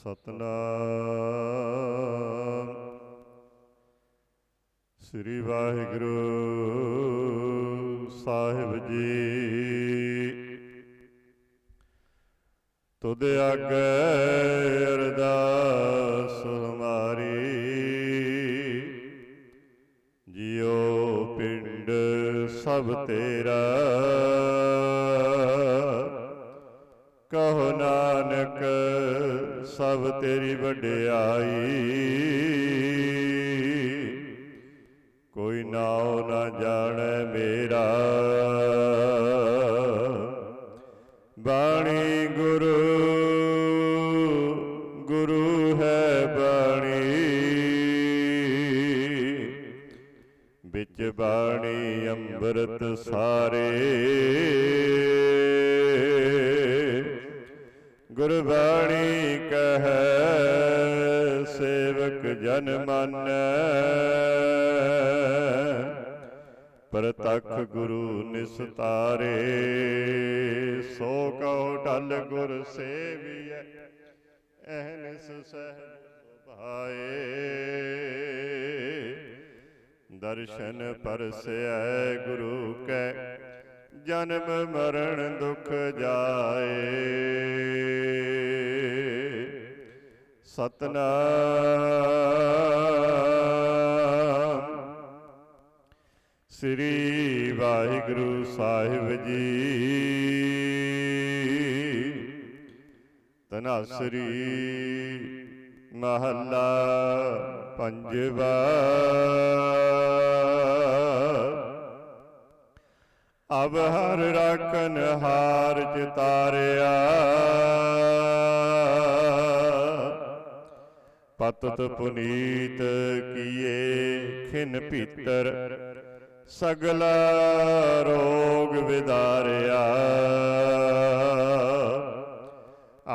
ਸਤਨਾਮ। ਸ੍ਰੀ ਵਾਹਿਗੁਰੂ ਸਾਹਿਬ ਜੀ। ਤੁਧ ਆਗੇ ਅਰਦਾਸ ਹਮਾਰੀ। ਜਿਉ ਪਿੰਡ ਸਭ ਤੇਰਾ। ਕਹੋ ਨਾਨਕ, ਸਭ ਤੇਰੀ ਵਡਿਆਈ। ਕੋਈ ਨਾਉ ਨਾ ਜਾਣੈ ਮੇਰਾ। ਬਾਣੀ ਗੁਰੂ ਗੁਰੂ ਹੈ ਬਾਣੀ। ਵਿੱਚ ਬਾਣੀ ਅੰਮ੍ਰਿਤ ਸਾਰੇ। ਗੁਰਬਾਣੀ ਕਹੈ, ਸੇਵਕ ਜਨ ਮਾਨੈ। ਪ੍ਰਤਖ ਗੁਰੂ ਨਿਸਤਾਰੇ ਸੋ ਕਉ ਢਲ ਗੁਰ ਸੇਵੀਐ ਅਹਨਿਸ ਸਹਿਜ ਸੁਭਾਏ ਦਰਸ਼ਨ ਪਰਸੈ ਗੁਰੂ ਕੈ ਜਨਮ ਮਰਨ ਦੁਖ ਜਾਏ। ਸਤਨਾਮ। ਸ੍ਰੀ ਵਾਹਿਗੁਰੂ ਸਾਹਿਬ ਜੀ। ਤਨਾਸਰੀ ਮਹੱਲਾ ਪੰਜਵਾ। ਅਬ ਹਰ ਰਾਖਨ ਹਾਰ ਚਿਤਾਰਿਆ ਪਤਤ ਪੁਨੀਤ ਕੀਏ ਖਿਨ ਭੀਤਰ, ਸਗਲਾ ਰੋਗ ਵਿਦਾਰਿਆ।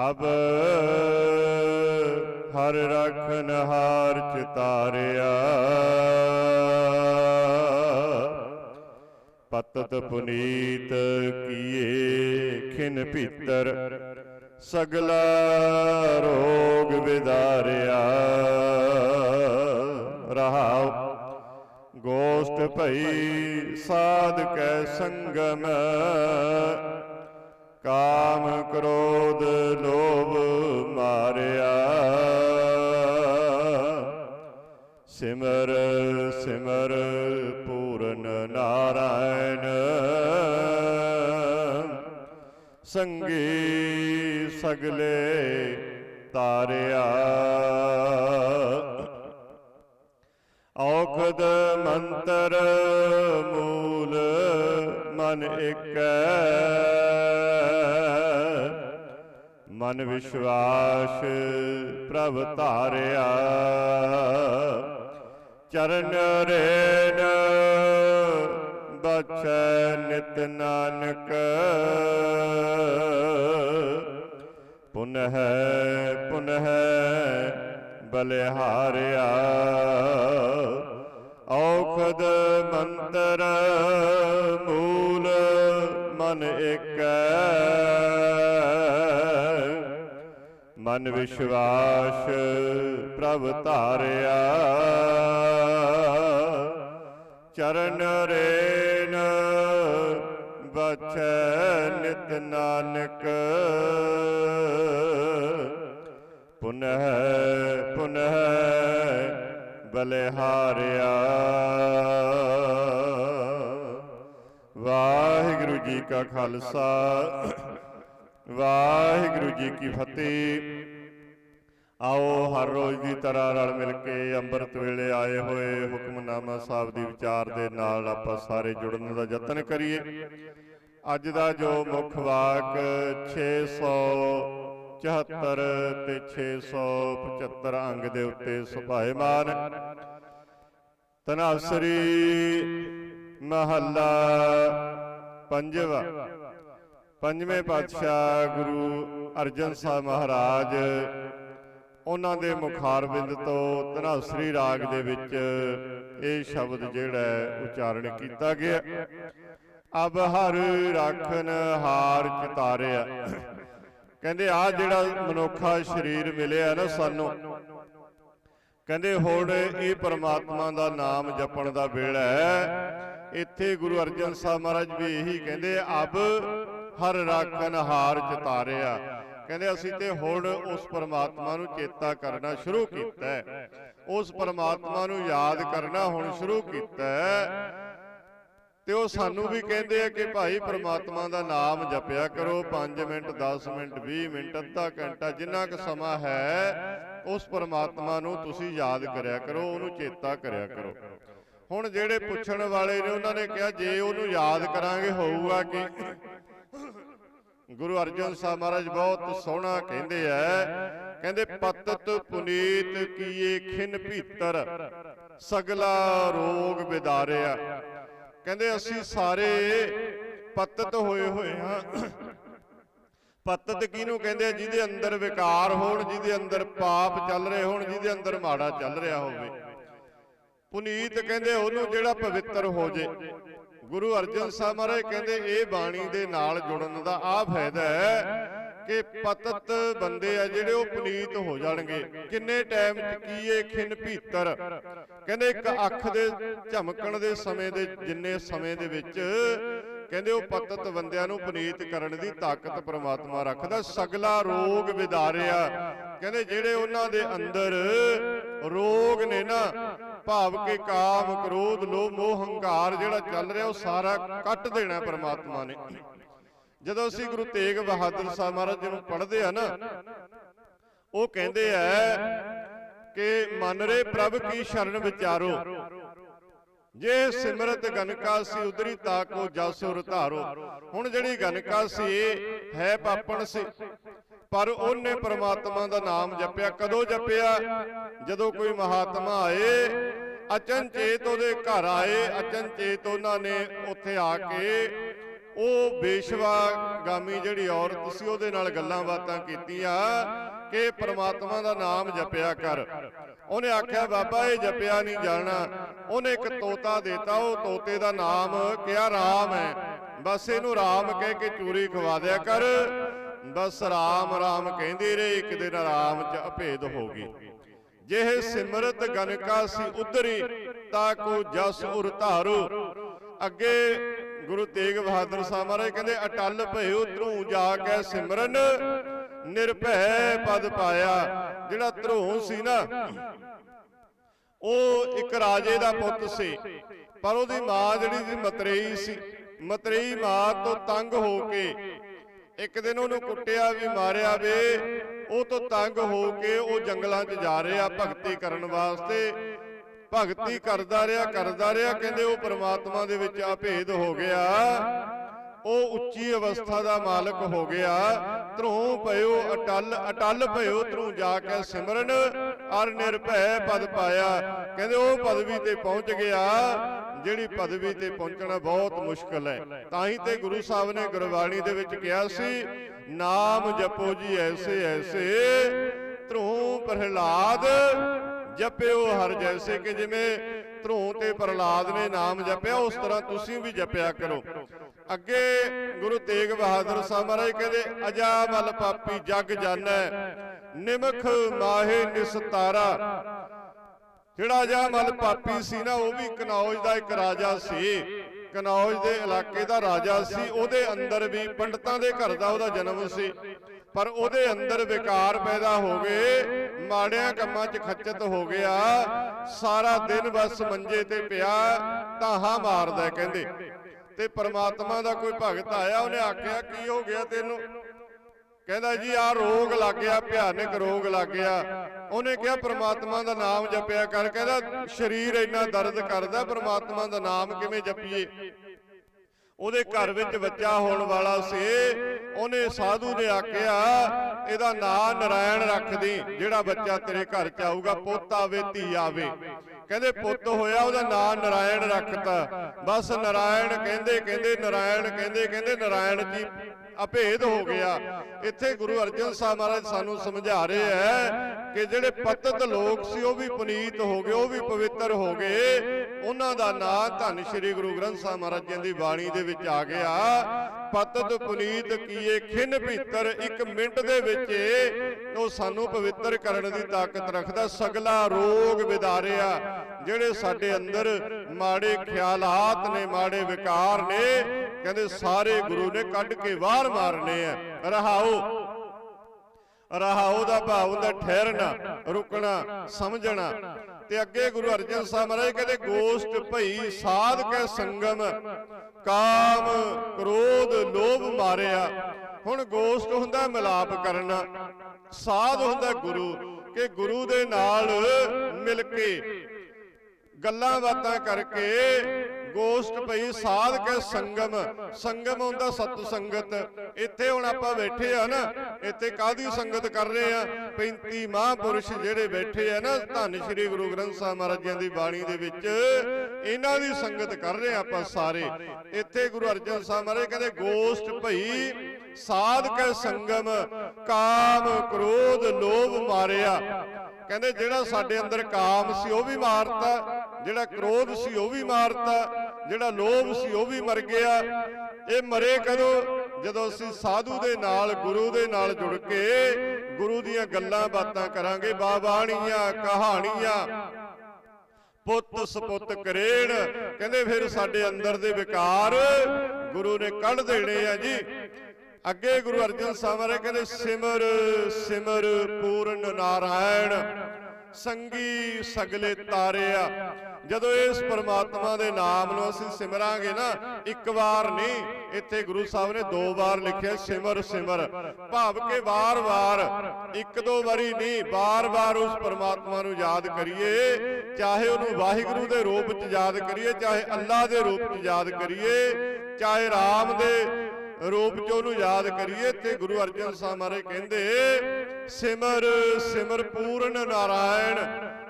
ਅਬ ਹਰ ਰਖਨ ਹਾਰ ਚਿਤਾਰਿਆ ਪਤਤ ਪੁਨੀਤ ਕੀਏ ਖਿਨ ਭੀਤਰ ਸਗਲਾ ਰੋਗ ਵਿਦਾਰਿਆ। ਰਹਾਉ। ਗੋਸ਼ਟ ਭਈ ਸਾਧ ਕੈ ਸੰਗਮ। ਕਾਮ ਕ੍ਰੋਧ ਲੋਭ ਮਾਰਿਆ। ਸਿਮਰ ਸਿਮਰ ਨਾਰਾਇਣ। ਸੰਗੀ ਸਗਲੇ ਤਾਰਿਆ। ਔਖਦ ਮੰਤਰ ਮੂਲ ਮਨ ਏਕੈ। ਮਨ ਵਿਸ਼ਵਾਸ ਪ੍ਰਭ ਧਾਰਿਆ। ਚਰਨ ਰੇਨ ਬਚੈ ਨਿਤ ਨਾਨਕ। ਪੁਨਹ ਪੁਨਹ ਬਲਿਹਾਰਿਆ। ਔਖਦ ਮੰਤਰ ਮੂਲ ਮਨ ਏਕੈ। ਮਨ ਵਿਸ਼ਵਾਸ ਪ੍ਰਭ ਧਾਰਿਆ। ਚਰਨ ਰੇਨ ਬਚੈ ਨਿਤ ਨਾਨਕ। ਪੁਨਹ ਪੁਨਹ ਬਲਿਹਾਰਿਆ। ਵਾਹਿਗੁਰੂ ਜੀ ਕਾ ਖਾਲਸਾ, ਵਾਹਿਗੁਰੂ ਜੀ ਕੀ ਫਤਿਹ। ਆਓ ਹਰ ਰੋਜ਼ ਦੀ ਤਰ੍ਹਾਂ ਰਲ ਮਿਲ ਕੇ ਅੰਮ੍ਰਿਤ ਵੇਲੇ ਆਏ ਹੋਏ ਹੁਕਮਨਾਮਾ ਸਾਹਿਬ ਦੀ ਵਿਚਾਰ ਦੇ ਨਾਲ ਆਪਾਂ ਸਾਰੇ ਜੁੜਨ ਦਾ ਯਤਨ ਕਰੀਏ। ਅੱਜ ਦਾ ਜੋ ਮੁੱਖ ਵਾਕ 674 ਤੇ 675 ਅੰਗ ਦੇ ਉੱਤੇ ਸੁਭਾਏਮਾਨ ਤਨਾਸਰੀ ਮਹੱਲਾ ਪੰਜਵਾ। ਪੰਜਵੇਂ ਪਾਤਸ਼ਾਹ ਗੁਰੂ ਅਰਜਨ ਸਾਹਿਬ ਮਹਾਰਾਜ ਉਹਨਾਂ ਦੇ ਮੁਖਾਰਬਿੰਦ ਤੋਂ ਧਨਾਸਰੀ ਰਾਗ ਦੇ ਵਿੱਚ ਇਹ ਸ਼ਬਦ ਜਿਹੜਾ ਹੈ ਉਚਾਰਨ ਕੀਤਾ ਗਿਆ। ਅਬ ਹਰ ਰਾਖਨ ਹਾਰ ਚਿਤਾਰਿਆ। ਕਹਿੰਦੇ ਆ ਜਿਹੜਾ ਮਨੁੱਖਾ ਸਰੀਰ ਮਿਲਿਆ ਨਾ ਸਾਨੂੰ ਕਹਿੰਦੇ ਹੁਣ ਇਹ ਪ੍ਰਮਾਤਮਾ ਦਾ ਨਾਮ ਜਪਣ ਦਾ ਵੇਲਾ ਹੈ। ਇੱਥੇ ਗੁਰੂ ਅਰਜਨ ਸਾਹਿਬ ਮਹਾਰਾਜ ਵੀ ਇਹੀ ਕਹਿੰਦੇ ਅਬ ਹਰ ਰਾਖਨ ਹਾਰ ਚਤਾਰਿਆ। ਕਹਿੰਦੇ ਅਸੀਂ ਤੇ ਹੁਣ ਉਸ ਪਰਮਾਤਮਾ ਨੂੰ ਚੇਤਾ ਕਰਨਾ ਸ਼ੁਰੂ ਕੀਤਾ ਹੈ। ਉਸ ਪਰਮਾਤਮਾ ਨੂੰ ਯਾਦ ਕਰਨਾ ਹੁਣ ਸ਼ੁਰੂ ਕੀਤਾ ਹੈ। ਤੇ ਉਹ ਸਾਨੂੰ ਵੀ ਕਹਿੰਦੇ ਆ ਕਿ ਭਾਈ ਪ੍ਰਮਾਤਮਾ ਦਾ ਨਾਮ ਜਪਿਆ ਕਰੋ 5 ਮਿੰਟ 10 ਮਿੰਟ 20 ਮਿੰਟ, ਅੱਧਾ ਘੰਟਾ, ਜਿੰਨਾ ਕੁ ਸਮਾਂ ਹੈ, ਉਸ ਪ੍ਰਮਾਤਮਾ ਨੂੰ ਤੁਸੀਂ ਯਾਦ ਕਰਿਆ ਕਰੋ, ਉਹਨੂੰ ਚੇਤਾ ਕਰਿਆ ਕਰੋ। ਹੁਣ ਜਿਹੜੇ ਪੁੱਛਣ ਵਾਲੇ ਨੇ, ਉਹਨਾਂ ਨੇ ਕਿਹਾ, ਜੇ ਉਹਨੂੰ ਯਾਦ ਕਰਾਂਗੇ, ਹੋਊਗਾ ਕਿ? ਗੁਰੂ ਅਰਜਨ ਸਾਹਿਬ ਮਹਾਰਾਜ ਬਹੁਤ ਸੋਹਣਾ ਕਹਿੰਦੇ ਆ। ਕਹਿੰਦੇ, ਪਤਤ ਪੁਨੀਤ ਕੀਏ ਖਿਨ ਭੀਤਰ, ਸਗਲਾ ਰੋਗ ਵਿਦਾਰਿਆ। ਕਹਿੰਦੇ, ਅਸੀਂ ਸਾਰੇ ਪਤਤ ਹੋਏ ਹੋਏ ਹਾਂ। ਪਤਤ ਕਿਹਨੂੰ ਕਹਿੰਦੇ ਆ? ਜਿਹਦੇ ਅੰਦਰ ਵਿਕਾਰ ਹੋਣ, ਜਿਹਦੇ ਅੰਦਰ ਪਾਪ ਚੱਲ ਰਹੇ ਹੋਣ, ਜਿਹਦੇ ਅੰਦਰ ਮਾੜਾ ਚੱਲ ਰਿਹਾ ਹੋਵੇ। ਪੁਨੀਤ ਕਹਿੰਦੇ, ਉਹਨੂੰ ਜਿਹੜਾ ਪਵਿੱਤਰ ਹੋ ਜੇ। ਗੁਰੂ ਅਰਜਨ ਸਾਹਿਬ ਮਹਾਰਾਜ ਕਹਿੰਦੇ ਇਹ ਬਾਣੀ ਦੇ ਨਾਲ ਜੁੜਨ ਦਾ ਆ ਫਾਇਦਾ ਹੈ ਕਿ ਪਤਤ ਬੰਦੇ ਆ ਜਿਹੜੇ ਉਹ ਪੁਨੀਤ ਹੋ ਜਾਣਗੇ। ਕਿੰਨੇ ਟਾਈਮ ਚ ਕੀ ਇਹ ਖਿੰਨ ਭੀਤਰ। ਕਹਿੰਦੇ ਇੱਕ ਅੱਖ ਦੇ ਝਮਕਣ ਦੇ ਸਮੇਂ ਦੇ ਜਿੰਨੇ ਸਮੇਂ ਦੇ ਵਿੱਚ ਕਹਿੰਦੇ ਉਹ ਪਤਤ ਬੰਦਿਆਂ ਨੂੰ ਪੁਨੀਤ ਕਰਨ ਦੀ ਤਾਕਤ ਪ੍ਰਮਾਤਮਾ ਰੱਖਦਾ ਸਗਲਾ ਰੋਗ ਵਿਦਾਰਿਆ। ਕਹਿੰਦੇ ਜਿਹੜੇ ਉਹਨਾਂ ਦੇ ਅੰਦਰ ਰੋਗ ਨੇ ਨਾ ਭਾਵ ਕਿ ਕਾਮ ਕ੍ਰੋਧ ਲੋਭ ਮੋਹ ਹੰਕਾਰ ਜਿਹੜਾ ਚੱਲ ਰਿਹਾ ਉਹ ਸਾਰਾ ਕੱਟ ਦੇਣਾ ਪ੍ਰਮਾਤਮਾ ਨੇ। ਜਦੋਂ ਅਸੀਂ ਗੁਰੂ ਤੇਗ ਬਹਾਦਰ ਸਾਹਿਬ ਮਹਾਰਾਜ ਜੀ ਨੂੰ ਪੜ੍ਹਦੇ ਆ ਨਾ ਉਹ ਕਹਿੰਦੇ ਆ ਕਿ ਮਨ ਰੇ ਪ੍ਰਭ ਕੀ ਸ਼ਰਨ ਵਿਚਾਰੋ। ਜੇ ਸਿਮਰਤ ਗਨਕਾ ਸੀ ਉਦਰੀ ਤਾਕੋ ਜਸ ਉਰ ਧਾਰੋ। ਹੁਣ ਜਿਹੜੀ ਗਨਕਾ ਸੀ ਇਹ ਹੈ ਪਾਪਣ ਸੀ। ਪਰ ਉਹਨੇ ਪ੍ਰਮਾਤਮਾ ਦਾ ਨਾਮ ਜਪਿਆ। ਕਦੋਂ ਜਪਿਆ? ਜਦੋਂ ਕੋਈ ਮਹਾਤਮਾ ਆਏ, ਅਚਨਚੇਤ ਉਹਦੇ ਘਰ ਆਏ, ਅਚਨਚੇਤ ਉਹਨਾਂ ਨੇ ਉੱਥੇ ਆ ਕੇ ਉਹ ਬੇਸ਼ਵਾ ਗਾਮੀ ਜਿਹੜੀ ਔਰਤ ਸੀ, ਉਹਦੇ ਨਾਲ ਗੱਲਾਂ ਬਾਤਾਂ ਕੀਤੀਆਂ ਕਿ ਪ੍ਰਮਾਤਮਾ ਦਾ ਨਾਮ ਜਪਿਆ ਕਰ। ਉਹਨੇ ਆਖਿਆ, ਬਾਬਾ, ਇਹ ਜਪਿਆ ਨਹੀਂ ਜਾਣਾ। ਉਹਨੇ ਇੱਕ ਤੋਤਾ ਦਿੱਤਾ ਉਹ ਤੋਤੇ ਦਾ ਨਾਮ ਕਿਹਾ ਰਾਮ ਹੈ? ਬਸ ਇਹਨੂੰ ਰਾਮ ਕਹਿ ਕੇ ਚੂਰੀ ਖਵਾ ਦਿਆ ਕਰ। ਬਸ ਰਾਮ ਰਾਮ ਕਹਿੰਦੇ ਰਹੇ ਇੱਕ ਦਿਨ ਰਾਮ ਚ ਅਭੇਦ ਹੋ ਗਈ। ਜਿਹੇ ਸਿਮਰਤ ਗਨਕਾ ਸੀ ਉਧਰੀ ਤਾ ਕੋ ਜਸ ਉਰ ਧਾਰੂ। ਅੱਗੇ ਗੁਰੂ ਤੇਗ ਬਹਾਦਰ ਸਾਹਿਬ ਮਹਾਰਾਜ ਕਹਿੰਦੇ ਅਟਲ ਭਇਓ ਧਰੂ ਜਾ ਕੇ ਸਿਮਰਨ ਨਿਰਭੈ ਪਦ ਪਾਇਆ। ਜਿਹੜਾ ਧਰੂ ਸੀ ਨਾ ਉਹ ਇੱਕ ਰਾਜੇ ਦਾ ਪੁੱਤ ਸੀ। ਪਰ ਉਹਦੀ ਮਾਂ ਜਿਹੜੀ ਸੀ ਮਤਰੇਈ ਸੀ। ਮਤਰੇਈ ਮਾਂ ਤੋਂ ਤੰਗ ਹੋ ਕੇ ਇੱਕ ਦਿਨ ਉਹਨੂੰ ਕੁੱਟਿਆ ਵੀ ਮਾਰਿਆ ਵੇ। ਉਹ ਤੋਂ ਤੰਗ ਹੋ ਕੇ ਉਹ ਜੰਗਲਾਂ 'ਚ ਜਾ ਰਿਹਾ ਭਗਤੀ ਕਰਨ ਵਾਸਤੇ। ਭਗਤੀ ਕਰਦਾ ਰਿਹਾ ਕਰਦਾ ਰਿਹਾ। ਕਹਿੰਦੇ ਉਹ ਪ੍ਰਮਾਤਮਾ ਦੇ ਵਿੱਚ ਅਭੇਦ ਹੋ ਗਿਆ। ਉਹ ਉੱਚੀ ਅਵਸਥਾ ਦਾ ਮਾਲਕ ਹੋ ਗਿਆ। ਤਰੂ ਭਇਓ, ਅਟਲ ਅਟਲ ਭਇਓ ਤਰੂ ਜਾ ਕੇ ਸਿਮਰਨ। ਅਰ ਨਿਰਭੈ ਪਦ ਪਾਇਆ। ਕਹਿੰਦੇ ਉਹ ਪਦਵੀ ਤੇ ਪਹੁੰਚ ਗਿਆ, ਜਿਹੜੀ ਪਦਵੀ ਤੇ ਪਹੁੰਚਣਾ ਬਹੁਤ ਮੁਸ਼ਕਲ ਹੈ। ਤਾਂ ਹੀ ਤੇ ਗੁਰੂ ਸਾਹਿਬ ਨੇ ਗੁਰਬਾਣੀ ਦੇ ਵਿੱਚ ਕਿਹਾ ਸੀ, ਨਾਮ ਜਪੋ ਜੀ ਐਸੇ ਐਸੇ। ਧਰੂ ਪ੍ਰਹਿਲਾਦ, ਜਪਿਓ ਹਰ ਜੈਸੇ ਕਿ ਜਿਵੇਂ ਧਰੂ ਤੇ ਪ੍ਰਹਿਲਾਦ ਨੇ ਨਾਮ ਜਪਿਆ ਉਸ ਤਰ੍ਹਾਂ ਤੁਸੀਂ ਵੀ ਜਪਿਆ ਕਰੋ। ਅੱਗੇ ਗੁਰੂ ਤੇਗ ਬਹਾਦਰ ਸਾਹਿਬ ਮਹਾਰਾਜ ਕਹਿੰਦੇ ਅਜਾ ਮਲ ਪਾਪੀ ਜਗ ਜਾਣੈ ਨਿਮਖ ਮਾਹੇ ਨਿਸਤਾਰਾ। ਜਿਹੜਾ ਅਜਾ ਮਲ ਪਾਪੀ ਸੀ ਨਾ ਉਹ ਵੀ ਕਨੌਜ ਦਾ ਇੱਕ ਰਾਜਾ ਸੀ। ਕਨੌਜ ਦੇ ਇਲਾਕੇ ਦਾ ਰਾਜਾ ਸੀ। ਉਹਦੇ ਅੰਦਰ ਵੀ ਪੰਡਤਾਂ ਦੇ ਘਰ ਦਾ ਉਹਦਾ ਜਨਮ ਸੀ। ਪਰ ਉਹਦੇ ਅੰਦਰ ਵਿਕਾਰ ਪੈਦਾ ਹੋ ਗਏ। ਮਾੜਿਆਂ ਕੰਮਾਂ 'ਚ ਖੱਚਤ ਹੋ ਗਿਆ, ਸਾਰਾ ਦਿਨ ਬਸ ਮੰਜੇ ਤੇ ਪਿਆ ਤਾਹਾ ਮਾਰਦਾ ਕਹਿੰਦੇ। ਤੇ ਪਰਮਾਤਮਾ ਦਾ ਕੋਈ ਭਗਤ ਆਇਆ, ਉਹਨੇ ਆਖਿਆ, ਕੀ ਹੋ ਗਿਆ ਤੈਨੂੰ? ਕਹਿੰਦਾ ਜੀ ਆ ਰੋਗ ਲੱਗ ਗਿਆ, ਭਿਆਨਕ ਰੋਗ ਲੱਗ ਗਿਆ। ਉਹਨੇ ਕਿਹਾ, ਪ੍ਰਮਾਤਮਾ ਦਾ ਨਾਮ ਜਪਿਆ ਕਰ। ਕਹਿੰਦਾ, ਸਰੀਰ ਇੰਨਾ ਦਰਦ ਕਰਦਾ, ਪ੍ਰਮਾਤਮਾ ਦਾ ਨਾਮ ਕਿਵੇਂ ਜਪੀਏ? ਉਹਦੇ ਘਰ ਵਿੱਚ ਬੱਚਾ ਹੋਣ ਵਾਲਾ ਸੀ। ਉਹਨੇ ਸਾਧੂ ਨੇ ਆਖਿਆ ਇਹਦਾ ਨਾਂ ਨਰਾਇਣ ਰੱਖਦੀ ਜਿਹੜਾ ਬੱਚਾ ਤੇਰੇ ਘਰ ਚ ਆਊਗਾ ਪੁੱਤ ਆਵੇ ਧੀ ਆਵੇ। ਕਹਿੰਦੇ ਪੁੱਤ ਹੋਇਆ ਉਹਦਾ ਨਾਂ ਨਰਾਇਣ ਰੱਖਤਾ। ਬਸ ਨਰਾਇਣ ਕਹਿੰਦੇ ਕਹਿੰਦੇ ਨਰਾਇਣ ਕਹਿੰਦੇ ਕਹਿੰਦੇ ਨਰਾਇਣ ਜੀ ਅਭੇਦ ਹੋ ਗਿਆ। ਇੱਥੇ ਗੁਰੂ ਅਰਜਨ ਸਾਹਿਬ ਮਹਾਰਾਜ ਸਾਨੂੰ ਸਮਝਾ ਰਹੇ ਹੈ ਕਿ ਜਿਹੜੇ ਪਤਤ ਲੋਕ ਸੀ ਉਹ ਵੀ ਪੁਨੀਤ ਹੋ ਗਏ ਉਹ ਵੀ ਪਵਿੱਤਰ ਹੋ ਗਏ। ਉਹਨਾਂ ਦਾ ਨਾਂ ਧੰਨ ਸ਼੍ਰੀ ਗੁਰੂ ਗ੍ਰੰਥ ਸਾਹਿਬ ਮਹਾਰਾਜ ਜੀ ਦੀ ਬਾਣੀ ਦੇ ਵਿੱਚ ਆ ਗਿਆ, ਪਤਤ ਪੁਨੀਤ ਕੀਏ ਖਿੰਨ ਭੀਤਰ, ਇੱਕ ਮਿੰਟ ਦੇ ਵਿੱਚ ਉਹ ਸਾਨੂੰ ਪਵਿੱਤਰ ਕਰਨ ਦੀ ਤਾਕਤ ਰੱਖਦਾ, ਸਗਲਾ ਰੋਗ ਵਿਦਾਰਿਆ, ਜਿਹੜੇ ਸਾਡੇ ਅੰਦਰ ਮਾੜੇ ਖਿਆਲਾਤ ਨੇ, ਮਾੜੇ ਵਿਕਾਰ ਨੇ, ਕਹਿੰਦੇ ਸਾਰੇ ਗੁਰੂ ਨੇ ਕੱਢ ਕੇ ਬਾਹਰ ਮਾਰਨੇ ਆ, ਰਹਾਓ ਰਹਾਉ ਦਾ ਭਾਵ ਹੁੰਦਾ ਠਹਿਰਨਾ, ਰੁਕਣਾ, ਸਮਝਣਾ ਤੇ ਅੱਗੇ ਗੁਰੂ ਅਰਜਨ ਸਾਹਿਬ ਮਹਾਰਾਜ ਕਹਿੰਦੇ, ਗੋਸ਼ਟ ਭਈ ਸਾਧ ਕੈ ਸੰਗਮ, ਕਾਮ ਕ੍ਰੋਧ ਲੋਭ ਮਾਰਿਆ। ਹੁਣ ਗੋਸ਼ਟ ਹੁੰਦਾ ਮਿਲਾਪ ਕਰਨਾ, ਸਾਧ ਹੁੰਦਾ ਗੁਰੂ, ਕਿ ਗੁਰੂ ਦੇ ਨਾਲ ਮਿਲ ਕੇ ਗੱਲਾਂ ਬਾਤਾਂ ਕਰਕੇ ਗੋਸ਼ਟ ਭਈ ਸਾਧ ਕੇ ਸੰਗਮ। ਸੰਗਮ। ਹੁੰਦਾ ਸਤ ਸੰਗਤ। ਇੱਥੇ ਹੁਣ ਆਪਾਂ ਬੈਠੇ ਆ ਨਾ ਇੱਥੇ ਕਾਦੀ ਸੰਗਤ ਕਰ ਰਹੇ ਆ? 35 ਮਹਾਂਪੁਰਸ਼ ਜਿਹੜੇ ਬੈਠੇ ਆ ਨਾ ਧੰਨ ਸ਼੍ਰੀ ਗੁਰੂ ਗ੍ਰੰਥ ਸਾਹਿਬ ਮਹਾਰਾਜ ਜੀ ਦੀ ਬਾਣੀ ਦੇ ਵਿੱਚ ਇਹਨਾਂ ਦੀ ਸੰਗਤ ਕਰ ਰਹੇ ਆ ਆਪਾਂ ਸਾਰੇ। ਇੱਥੇ ਗੁਰੂ ਅਰਜਨ ਸਾਹਿਬ ਮਹਾਰਾਜ ਕਹਿੰਦੇ ਗੋਸ਼ਟ ਭਈ ਸਾਧ ਕੇ ਸੰਗਮ ਕਾਮ ਕ੍ਰੋਧ ਲੋਭ ਮਾਰਿਆ। ਕਹਿੰਦੇ ਜਿਹੜਾ ਸਾਡੇ ਅੰਦਰ ਕਾਮ ਸੀ ਉਹ ਵੀ ਮਾਰਤਾ ਜਿਹੜਾ ਕ੍ਰੋਧ ਸੀ ਉਹ ਵੀ ਮਾਰਤਾ। ਜਿਹੜਾ ਲੋਭ ਸੀ ਉਹ ਵੀ ਮਰ ਗਿਆ। ਇਹ ਮਰੇ ਕਦੋਂ? ਜਦੋਂ ਅਸੀਂ ਸਾਧੂ ਦੇ ਨਾਲ, ਗੁਰੂ ਦੇ ਨਾਲ ਜੁੜ ਕੇ ਗੁਰੂ ਦੀਆਂ ਗੱਲਾਂ ਬਾਤਾਂ ਕਰਾਂਗੇ, ਬਾਬਾਣੀਆਂ, ਕਹਾਣੀਆਂ। ਪੁੱਤ ਸਪੁੱਤ ਕਰੇਣ। ਕਹਿੰਦੇ ਫਿਰ ਸਾਡੇ ਅੰਦਰ ਦੇ ਵਿਕਾਰ ਗੁਰੂ ਨੇ ਕੱਢ ਦੇਣੇ ਆ ਜੀ। ਅੱਗੇ ਗੁਰੂ ਅਰਜਨ ਸਾਹਿਬ ਮਹਾਰਾਜ ਕਹਿੰਦੇ, ਸਿਮਰ ਸਿਮਰ ਪੂਰਨ ਨਾਰਾਇਣ। ਸੰਗੀ ਸਗਲੇ ਤਾਰਿਆ ਜਦੋਂ ਇਸ ਪਰਮਾਤਮਾ ਦੇ ਨਾਮ ਨੂੰ ਅਸੀਂ ਸਿਮਰਾਂਗੇ ਨਾ, ਇੱਕ ਵਾਰ ਨਹੀਂ, ਇੱਥੇ ਗੁਰੂ ਸਾਹਿਬ ਨੇ ਦੋ ਵਾਰ ਲਿਖਿਆ, ਸਿਮਰ ਸਿਮਰ। ਭਾਵ ਕੇ ਵਾਰ-ਵਾਰ ਇੱਕ ਦੋ ਵਾਰੀ ਨਹੀਂ ਵਾਰ-ਵਾਰ ਉਸ ਪਰਮਾਤਮਾ ਨੂੰ ਯਾਦ ਕਰੀਏ। ਚਾਹੇ ਉਹਨੂੰ ਵਾਹਿਗੁਰੂ ਦੇ ਰੂਪ 'ਚ ਯਾਦ ਕਰੀਏ, ਚਾਹੇ ਅੱਲਾ ਦੇ ਰੂਪ 'ਚ ਯਾਦ ਕਰੀਏ, ਚਾਹੇ ਰਾਮ ਦੇ ਰੂਪ ਚ ਉਹਨੂੰ ਯਾਦ ਕਰੀਏ, ਤੇ ਗੁਰੂ ਅਰਜਨ ਸਾਹਿਬ ਮਹਾਰਾਜ ਕਹਿੰਦੇ ਸਿਮਰ ਸਿਮਰ ਪੂਰਨ ਨਾਰਾਇਣ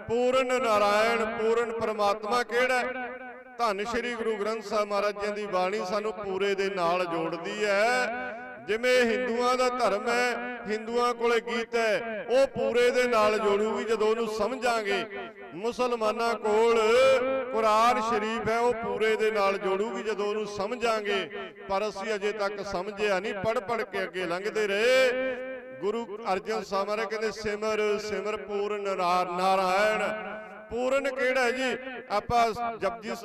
ਪੂਰਨ ਨਾਰਾਇਣ, ਪੂਰਨ ਪਰਮਾਤਮਾ ਕਿਹੜਾ ਧੰਨ ਸ਼੍ਰੀ ਗੁਰੂ ਗ੍ਰੰਥ ਸਾਹਿਬ ਮਹਾਰਾਜ ਜੀ ਦੀ ਬਾਣੀ ਸਾਨੂੰ ਪੂਰੇ ਦੇ ਨਾਲ ਜੋੜਦੀ ਹੈ। ਜਿਵੇਂ ਹਿੰਦੂਆਂ ਦਾ ਧਰਮ ਹੈ, ਹਿੰਦੂਆਂ ਕੋਲੇ ਗੀਤ ਹੈ, ਉਹ ਪੂਰੇ ਦੇ ਨਾਲ ਜੋੜੂਗੀ, ਜਦੋਂ ਉਹਨੂੰ ਸਮਝਾਂਗੇ। ਮੁਸਲਮਾਨਾਂ ਕੋਲ ਕੁਰਾਨ ਸ਼ਰੀਫ ਹੈ, ਉਹ ਪੂਰੇ ਦੇ ਨਾਲ ਜੋੜੂਗੀ, ਜਦੋਂ ਉਹਨੂੰ ਸਮਝਾਂਗੇ। ਪਰ ਅਸੀਂ ਅਜੇ ਤੱਕ ਸਮਝਿਆ ਨਹੀਂ ਪੜ ਪੜ ਕੇ ਅੱਗੇ ਲੰਘਦੇ ਰਹੇ। ਗੁਰੂ ਅਰਜਨ ਸਾਹਿਬ ਮਹਾਰਾਜ ਕਹਿੰਦੇ, ਸਿਮਰ ਸਿਮਰ ਪੂਰਨ ਨਾਰਾਇਣ। ਪੂਰਨ ਕਿਹੜਾ ਜੀ? ਆਪਾਂ ਜਪਜੀ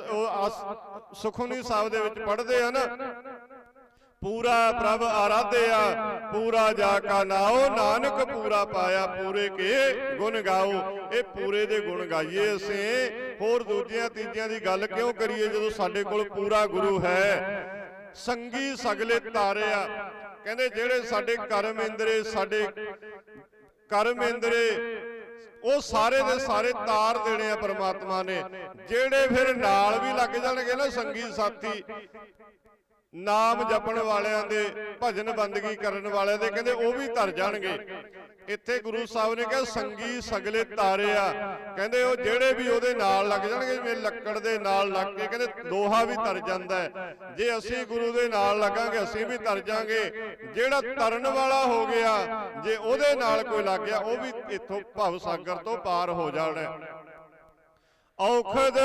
ਸੁਖਮਨੀ ਸਾਹਿਬ ਦੇ ਵਿੱਚ ਪੜ੍ਹਦੇ ਆ ਨਾ। ਪੂਰਾ ਪ੍ਰਭ ਆਰਾਧਿਆ ਪੂਰਾ ਜਾ ਕਾ ਨਾਉ, ਨਾਨਕ ਪੂਰਾ ਪਾਇਆ, ਪੂਰੇ ਕੇ ਗੁਣ ਗਾਓ ਇਹ ਪੂਰੇ ਦੇ ਗੁਣ ਗਾਈਏ ਅਸੀਂ। ਹੋਰ ਦੂਜਿਆਂ, ਤੀਜਿਆਂ ਦੀ ਗੱਲ ਕਿਉਂ ਕਰੀਏ ਜਦੋਂ ਸਾਡੇ ਕੋਲ ਪੂਰਾ ਗੁਰੂ ਹੈ? ਸੰਗੀ ਸਗਲੇ ਤਾਰਿਆ ਕਹਿੰਦੇ ਜਿਹੜੇ ਸਾਡੇ ਕਰਮ ਇੰਦਰੇ, ਸਾਡੇ ਕਰਮ ਇੰਦਰੇ, ਉਹ ਸਾਰੇ ਦੇ ਸਾਰੇ ਤਾਰ ਦੇਣੇ ਆ ਪ੍ਰਮਾਤਮਾ ਨੇ। ਜਿਹੜੇ ਫਿਰ ਨਾਲ ਵੀ ਲੱਗ ਜਾਣਗੇ ਨਾ ਸੰਗੀ ਸਾਥੀ ਨਾਮ ਜਪਣ ਵਾਲਿਆਂ ਦੇ ਭਜਨ ਬੰਦਗੀ ਕਰਨ ਵਾਲਿਆਂ ਦੇ ਕਹਿੰਦੇ ਉਹ ਵੀ ਧਰ ਜਾਣਗੇ। ਇੱਥੇ ਗੁਰੂ ਸਾਹਿਬ ਨੇ ਕਿਹਾ ਸੰਗੀ ਸਗਲੇ ਤਾਰਿਆ। ਕਹਿੰਦੇ ਉਹ ਜਿਹੜੇ ਵੀ ਉਹਦੇ ਨਾਲ ਲੱਗ ਜਾਣਗੇ ਜਿਵੇਂ ਲੱਕੜ ਦੇ ਨਾਲ ਲੱਗ ਕੇ ਕਹਿੰਦੇ ਲੋਹਾ ਵੀ ਤਰ ਜਾਂਦਾ ਜੇ ਅਸੀਂ ਗੁਰੂ ਦੇ ਨਾਲ ਲੱਗਾਂਗੇ ਅਸੀਂ ਵੀ ਤਰ ਜਾਾਂਗੇ। ਜਿਹੜਾ ਤਰਨ ਵਾਲਾ ਹੋ ਗਿਆ ਜੇ ਉਹਦੇ ਨਾਲ ਕੋਈ ਲੱਗ ਗਿਆ ਉਹ ਵੀ ਇੱਥੋਂ ਭਵ ਸਾਗਰ ਤੋਂ ਪਾਰ ਹੋ ਜਾਣਾ। ਔਖਦ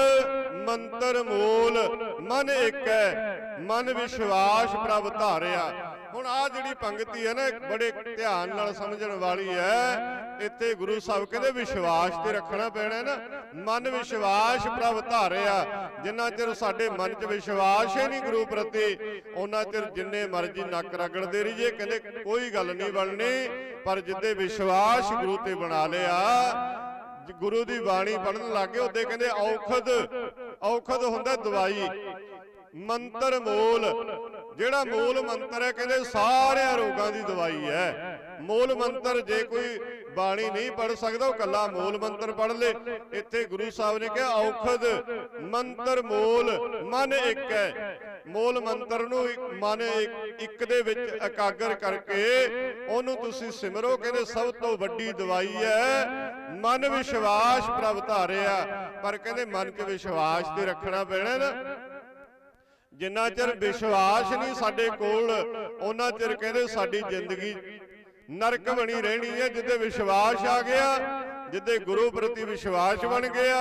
ਮੰਤਰ ਮੂਲ ਮਨ ਇੱਕ ਹੈ ਮਨ ਵਿਸ਼ਵਾਸ ਪ੍ਰਭ ਧਾਰਿਆ। ਹੁਣ ਆ ਜਿਹੜੀ ਪੰਕਤੀ ਹੈ ਨਾ ਬੜੇ ਧਿਆਨ ਨਾਲ ਸਮਝਣ ਵਾਲੀ ਹੈ। ਇੱਥੇ ਗੁਰੂ ਸਾਹਿਬ ਕਹਿੰਦੇ ਵਿਸ਼ਵਾਸ ਤੇ ਰੱਖਣਾ ਪੈਣਾ ਹੈ ਨਾ ਮਨ ਵਿਸ਼ਵਾਸ ਪ੍ਰਭ ਧਾਰਿਆ। ਜਿੰਨਾ ਚਿਰ ਸਾਡੇ ਮਨ 'ਚ ਵਿਸ਼ਵਾਸ ਹੀ ਨਹੀਂ ਗੁਰੂ ਪ੍ਰਤੀ ਉਹਨਾਂ ਚਿਰ ਜਿੰਨੇ ਮਰਜ਼ੀ ਨੱਕ ਰਗੜਦੇ ਰਹੀਏ ਕਹਿੰਦੇ ਕੋਈ ਗੱਲ ਨਹੀਂ ਬਣਨੀ। ਪਰ ਜਿੱਦੇ ਵਿਸ਼ਵਾਸ ਗੁਰੂ ਤੇ ਬਣਾ ਲਿਆ ਗੁਰੂ ਦੀ ਬਾਣੀ ਪੜਨ ਲੱਗੇ ਉਹਦੇ ਕਹਿੰਦੇ ਔਖਦ ਔਖਦ ਹੁੰਦਾ ਦਵਾਈ। ਮੰਤਰ ਮੂਲ। ਜਿਹੜਾ ਮੂਲ ਮੰਤਰ ਹੈ, ਕਹਿੰਦੇ ਸਾਰਿਆਂ ਰੋਗਾਂ ਦੀ ਦਵਾਈ ਹੈ। ਮੂਲ ਮੰਤਰ ਜੇ ਕੋਈ ਬਾਣੀ ਨਹੀਂ ਪੜ ਸਕਦਾ, ਉਹ ਕੱਲਾ ਮੂਲ ਮੰਤਰ ਪੜ ਲੇ। ਇੱਥੇ ਗੁਰੂ ਸਾਹਿਬ ਨੇ ਕਿਹਾ, ਔਖਦ, ਮੰਤਰ ਮੂਲ, ਮਨ ਇੱਕ ਹੈ। ਮੂਲ ਮੰਤਰ ਨੂੰ ਮਨ ਇੱਕ- ਇੱਕ ਦੇ ਵਿੱਚ ਇਕਾਗਰ ਕਰਕੇ ਉਹਨੂੰ ਤੁਸੀਂ ਸਿਮਰੋ, ਕਹਿੰਦੇ ਸਭ ਤੋਂ ਵੱਡੀ ਦਵਾਈ ਹੈ, ਮਨ ਵਿਸ਼ਵਾਸ ਪ੍ਰਭ ਧਾਰਿਆ। ਪਰ ਕਹਿੰਦੇ ਮਨ 'ਚ ਵਿਸ਼ਵਾਸ ਤੇ ਰੱਖਣਾ ਪੈਣਾ ਨਾ। ਜਿੰਨਾ ਚਿਰ ਵਿਸ਼ਵਾਸ ਨਹੀਂ ਸਾਡੇ ਕੋਲ ਉਹਨਾਂ ਚਿਰ ਕਹਿੰਦੇ ਸਾਡੀ ਜ਼ਿੰਦਗੀ ਨਰਕ ਬਣੀ ਰਹਿਣੀ ਹੈ ਜਿੱਦੇ ਵਿਸ਼ਵਾਸ ਆ ਗਿਆ ਜਿੱਦੇ ਗੁਰੂ ਪ੍ਰਤੀ ਵਿਸ਼ਵਾਸ ਬਣ ਗਿਆ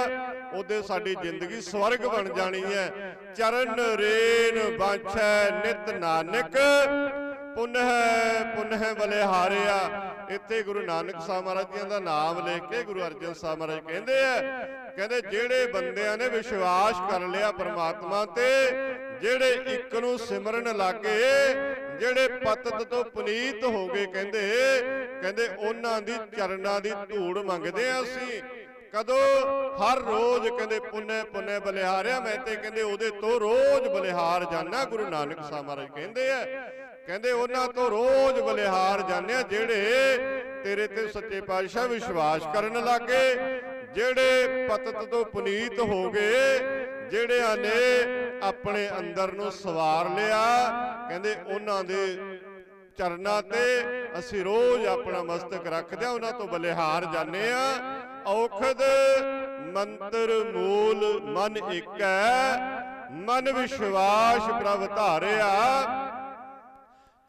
ਉਹਦੇ ਸਾਡੀ ਜ਼ਿੰਦਗੀ ਸਵਰਗ ਬਣ ਜਾਣੀ ਹੈ। ਚਰਨ ਰੇਨ ਬਾਛੈ ਨਿਤ ਨਾਨਕ। ਪੁਨਹ ਪੁਨਹ ਬਲਿਹਾਰਿਆ ਇੱਥੇ ਗੁਰੂ ਨਾਨਕ ਸਾਹਿਬ ਮਹਾਰਾਜ ਜੀ ਦਾ ਨਾਮ ਲੈ ਕੇ ਗੁਰੂ ਅਰਜਨ ਸਾਹਿਬ ਮਹਾਰਾਜ ਕਹਿੰਦੇ ਆ ਕਹਿੰਦੇ ਜਿਹੜੇ ਬੰਦਿਆਂ ਨੇ ਵਿਸ਼ਵਾਸ ਕਰ ਲਿਆ ਪ੍ਰਮਾਤਮਾ ਤੇ ਜਿਹੜੇ ਇੱਕ ਨੂੰ ਸਿਮਰਨ ਲੱਗੇ, ਜਿਹੜੇ ਪਤਤ ਤੋਂ ਪੁਨੀਤ ਹੋ ਗਏ ਕਹਿੰਦੇ ਕਹਿੰਦੇ ਉਹਨਾਂ ਦੀ ਚਰਨਾਂ ਦੀ ਧੂੜ ਮੰਗਦੇ ਆ ਅਸੀਂ। ਕਦੋਂ? ਹਰ ਰੋਜ਼ ਕਹਿੰਦੇ, ਪੁੰਨੇ ਪੁੰਨੇ ਬਲਿਹਾਰਿਆ ਮੈਂ ਤੇ ਕਹਿੰਦੇ, ਉਹਦੇ ਤੋਂ ਰੋਜ਼ ਬਲਿਹਾਰ ਜਾਣਾ ਗੁਰੂ ਨਾਨਕ ਸਾਹਿਬ ਮਹਾਰਾਜ ਕਹਿੰਦੇ ਆ। ਕਹਿੰਦੇ ਉਹਨਾਂ ਤੋਂ ਰੋਜ਼ ਬਲਿਹਾਰ ਜਾਂਦੇ ਆ, ਜਿਹੜੇ ਤੇਰੇ ਤੇ ਸੱਚੇ ਪਾਤਸ਼ਾਹ ਵਿਸ਼ਵਾਸ ਕਰਨ ਲੱਗੇ, ਜਿਹੜੇ ਪਤਤ ਤੋਂ ਪੁਨੀਤ ਹੋ ਗਏ, ਜਿਹੜਿਆਂ ਨੇ ਆਪਣੇ ਅੰਦਰ ਨੂੰ ਸਵਾਰ ਲਿਆ। ਕਹਿੰਦੇ ਉਹਨਾਂ ਦੇ ਚਰਨਾਂ ਤੇ ਅਸੀਂ ਰੋਜ਼ ਆਪਣਾ ਮਸਤਕ ਰੱਖਦੇ ਆ ਉਹਨਾਂ ਤੋਂ ਬਲਿਹਾਰ ਜਾਂਦੇ ਆ ਔਖਦ ਮੰਤਰ ਮੂਲ ਮਨ ਇੱਕ ਹੈ। ਮਨ ਵਿਸ਼ਵਾਸ ਪ੍ਰਭ ਧਾਰਿਆ।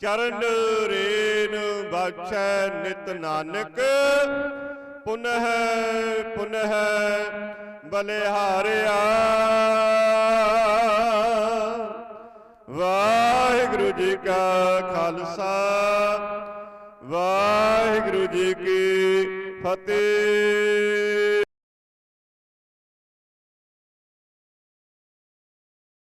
ਚਰਨ ਰੇਨ ਬਾਛੈ ਨਿਤ ਨਾਨਕ। ਪੁਨਹ ਪੁਨਹ ਬਲਿਹਾਰਿਆ। ਵਾਹਿਗੁਰੂ ਜੀ ਕਾ ਖਾਲਸਾ ਵਾਹਿਗੁਰੂ ਜੀ ਕੀ ਫਤਿਹ।